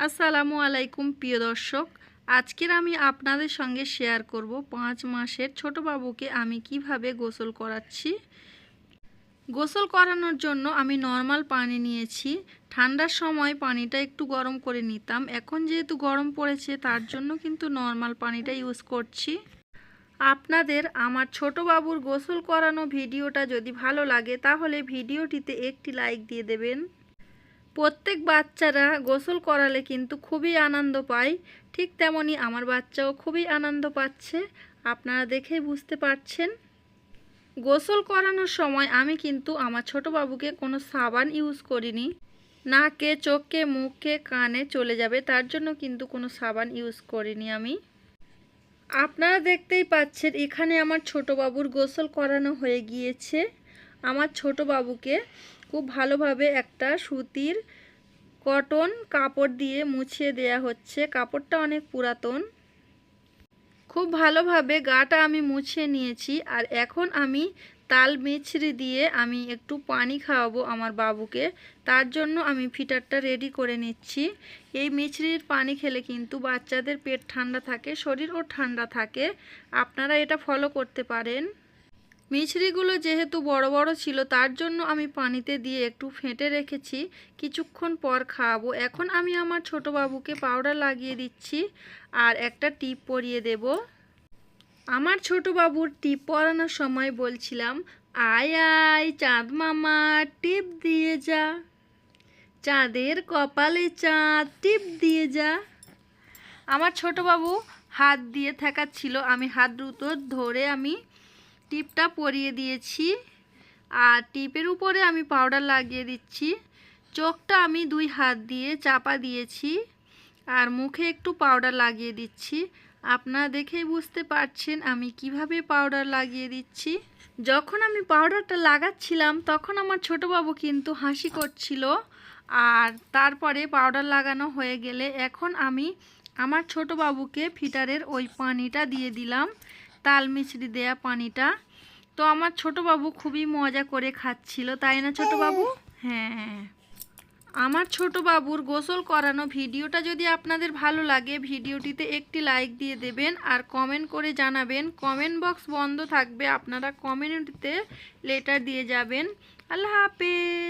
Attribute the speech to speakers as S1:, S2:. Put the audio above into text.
S1: আসসালামু আলাইকুম, প্রিয় দর্শক। আজকের আমি আপনাদের সঙ্গে শেয়ার করব পাঁচ মাসের ছোট বাবুকে আমি কীভাবে গোসল করাচ্ছি। গোসল করানোর জন্য আমি নর্মাল পানি নিয়েছি। ঠান্ডার সময় পানিটা একটু গরম করে নিতাম। এখন যেহেতু গরম পড়েছে, তার জন্য কিন্তু নর্মাল পানিটা ইউজ করছি। আপনাদের আমার ছোট বাবুর গোসল করানো ভিডিওটা যদি ভালো লাগে, তাহলে ভিডিওটিতে একটি লাইক দিয়ে দেবেন। প্রত্যেক বাচ্চারা গোসল করালে কিন্তু খুবই আনন্দ পায়। ঠিক তেমনই আমার বাচ্চাও খুবই আনন্দ পাচ্ছে। আপনারা দেখেই বুঝতে পারছেন। গোসল করানোর সময় আমি কিন্তু আমার ছোট বাবুকে কোনো সাবান ইউজ করিনি। নাকে, চোখে, মুখে, কানে চলে যাবে, তার জন্য কিন্তু কোনো সাবান ইউজ করিনি আমি। আপনারা দেখতেই পাচ্ছেন, এখানে আমার ছোট বাবুর গোসল করানো হয়ে গিয়েছে। আমার ছোট বাবুকে খুব ভালোভাবে একটা সুতির কটন কাপড় দিয়ে মুছিয়ে দেয়া হচ্ছে। কাপড়টা অনেক পুরাতন। খুব ভালোভাবে গাটা আমি মুছিয়ে নিয়েছি আর এখন আমি তাল মিছরি দিয়ে আমি একটু পানি খাওয়াবো আমার বাবুকে। তার জন্য আমি ফিটারটা রেডি করে নিচ্ছি। এই মিছরির পানি খেলে কিন্তু বাচ্চাদের পেট ঠান্ডা থাকে, শরীরও ঠান্ডা থাকে। আপনারা এটা ফলো করতে পারেন। মিছরিগুলো যেহেতু বড় বড় ছিল, তার জন্য আমি পানিতে দিয়ে একটু ফেটে রেখেছি। কিছুক্ষণ পর খাওয়াবো। এখন আমি আমার ছোট বাবুকে পাউডার লাগিয়ে দিচ্ছি আর একটা টিপ পরিয়ে দেব। আমার ছোট বাবুর টিপ পরানোর সময় বলছিলাম, আয় আয়, চাঁদ মামা, টিপ দিয়ে যা। চাঁদের কপালে চাঁদ, টিপ দিয়ে যা। আমার ছোট বাবু হাত দিয়ে থাকাচ্ছিল আমি হাত দুটো ধরে আমি টিপটা পরিয়ে দিয়েছি আর টিপের উপরে আমি পাউডার লাগিয়ে দিচ্ছি। চোখটা আমি দুই হাত দিয়ে চাপা দিয়েছি আর মুখে একটু পাউডার লাগিয়ে দিচ্ছি। আপনারা দেখেই বুঝতে পারছেন আমি কীভাবে পাউডার লাগিয়ে দিচ্ছি। যখন আমি পাউডারটা লাগাচ্ছিলাম, তখন আমার ছোট বাবু কিন্তু হাসি করছিল আর তারপরে পাউডার লাগানো হয়ে গেলে এখন আমি আমার ছোট বাবুকে ফিটারের ওই পানিটা দিয়ে দিলাম। তাল মিছরি দেয়া পানিটা। তো আমার ছোট বাবু খুবই মজা করে খাচ্ছিল, তাই না ছোট বাবু? হ্যাঁ আমার ছোট বাবুর গোসল করানো ভিডিওটা যদি আপনাদের ভালো লাগে, ভিডিওটিতে একটি লাইক দিয়ে দেবেন আর কমেন্ট করে জানাবেন। কমেন্ট বক্স বন্ধ থাকবে, আপনারা কমেন্টতে লেটার দিয়ে যাবেন। আল্লাহ হাফেজ।